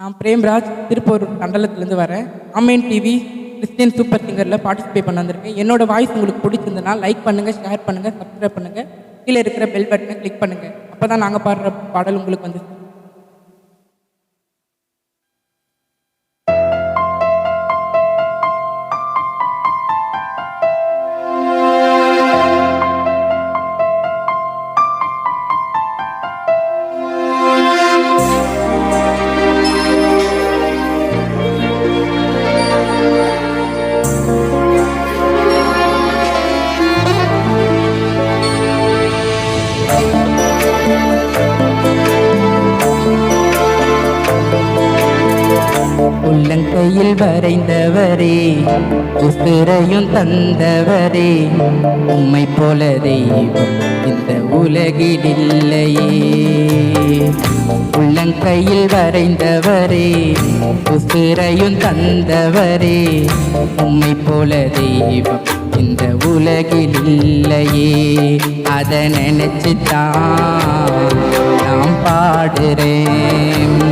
நான் பிரேம்ராஜ் திருப்பூர் மண்டலத்திலேருந்து வரேன். அம்மேன் டிவி கிறிஸ்டியன் சூப்பர் சிங்கரில் பார்ட்டிசிபேட் பண்ண வந்திருக்கேன். என்னோட வாய்ஸ் உங்களுக்கு பிடிச்சிருந்தனா லைக் பண்ணுங்கள் ஷேர் பண்ணுங்கள் சப்ஸ்கிரைப் பண்ணுங்கள் கீழே இருக்கிற பெல் பட்டனை கிளிக் பண்ணுங்கள் அப்போ தான் நாங்கள் பாடுற பாடல் உங்களுக்கு வந்து சேரும். வரைந்தவரே உசிரையும் தந்தவரே. உம்மை போல தெய்வம் இந்த உலகில் இல்லையே. உள்ளங்கையில் வரைந்தவரே உசிரையும் தந்தவரே. உம்மை போல தெய்வம் இந்த உலகில் இல்லையே. அதை நினைச்சுதான் நான் பாடுறேன்.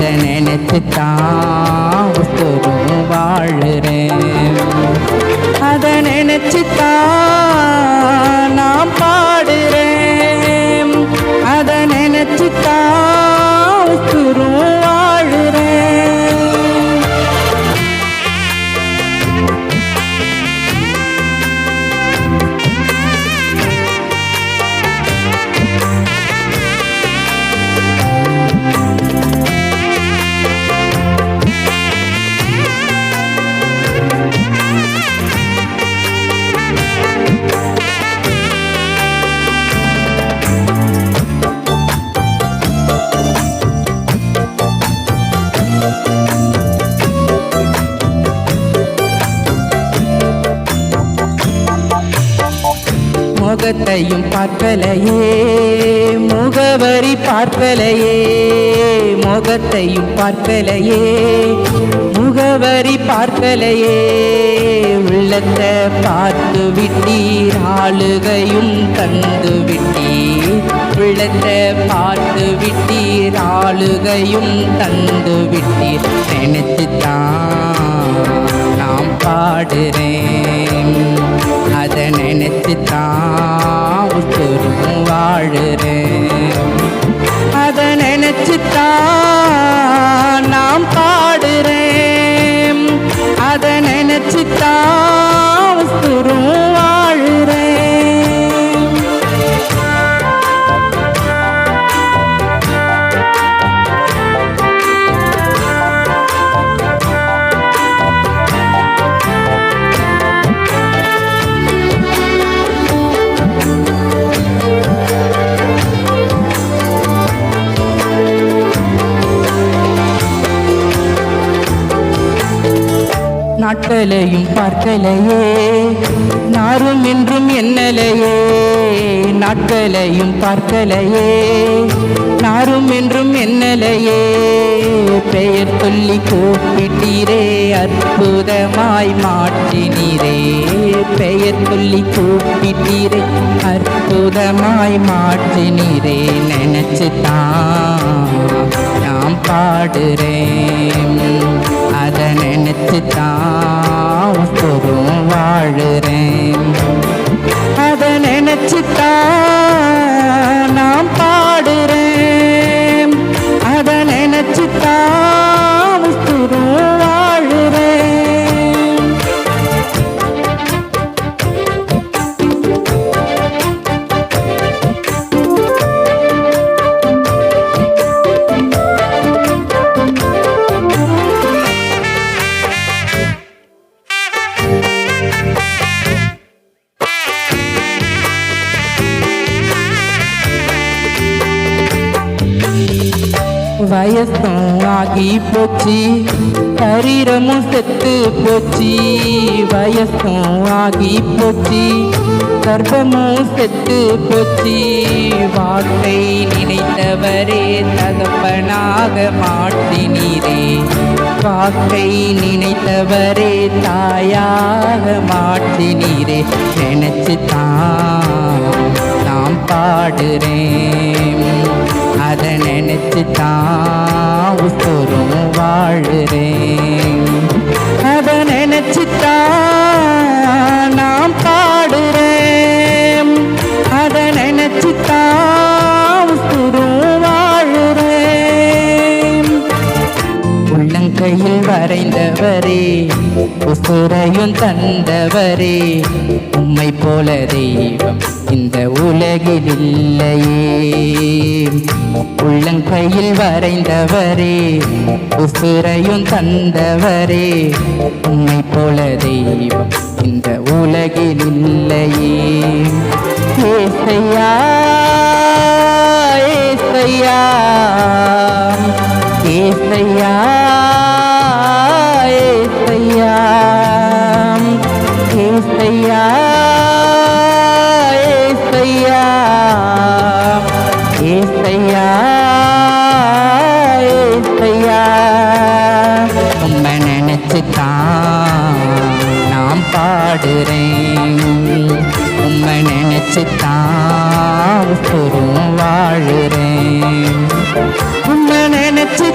அதை நினைச்சு தான் உசுரும் வாழுறேன். அதை நினைச்சு தான் முகத்தையும் பார்க்கலையே முகவரி பார்க்கலையே முகத்தையும் பார்க்கலையே முகவரி பார்க்கலையே. உள்ளத்தை பார்த்து விட்டீர் ஆளுகையும் தந்து விட்டீர். உள்ளத்தை பார்த்து ஆளுகையும் தந்து விட்டீர் நினைத்துத்தான் நாம் பாடுறேன். அதை நினைத்துத்தான் தான் நாட்களையும் பார்க்கலையே. நாரும் என்றும் என்னலையே. நாட்களையும் பார்க்கலையே. நாரும் என்றும் என்னலையே. பெயர் சொல்லி கூப்பிட்டீரே அற்புதமாய் மாற்றினீரே. பெயர் சொல்லி கூப்பிட்டீரே அற்புதமாய் மாற்றினீரே. நினைச்சு தான் நான் பாடுறேன். அதை நினைத்து தான் உசுரும் வாழுறேன். அதை நினைச்சு தான் வயசும் ஆகி போச்சு. சரீரமும் செத்து போச்சு. வயசும் ஆகி போச்சு. கர்ப்பமும் செத்து போச்சு. வார்த்தை நினைத்தவரே தகப்பனாக மாட்டினீரே வாக்கை நினைத்தவரே தாயாக மாட்டினீரே நினைச்சு தான் நாம் பாடுறேன். அதை நினைச்சு தான் உசுரும் வாழுறேன். அதை நினைச்சு தான் தந்தவரே உம்மை போல தெய்வம் இந்த உலகில் இல்லையே. உள்ளங்கையில் வரைந்தவரே உசுரையும் தந்தவரே உம்மை போல தெய்வம் இந்த உலகில் இல்லையே. ஏசையா ஏசையா ஏசையா ஏசையா. ஏசையா ஏசையா உண்மை நினைச்சு தான் நான் பாடுறேன். உண்மை நினைச்சு தான் வாழுறேன். உண்மை நினைச்சு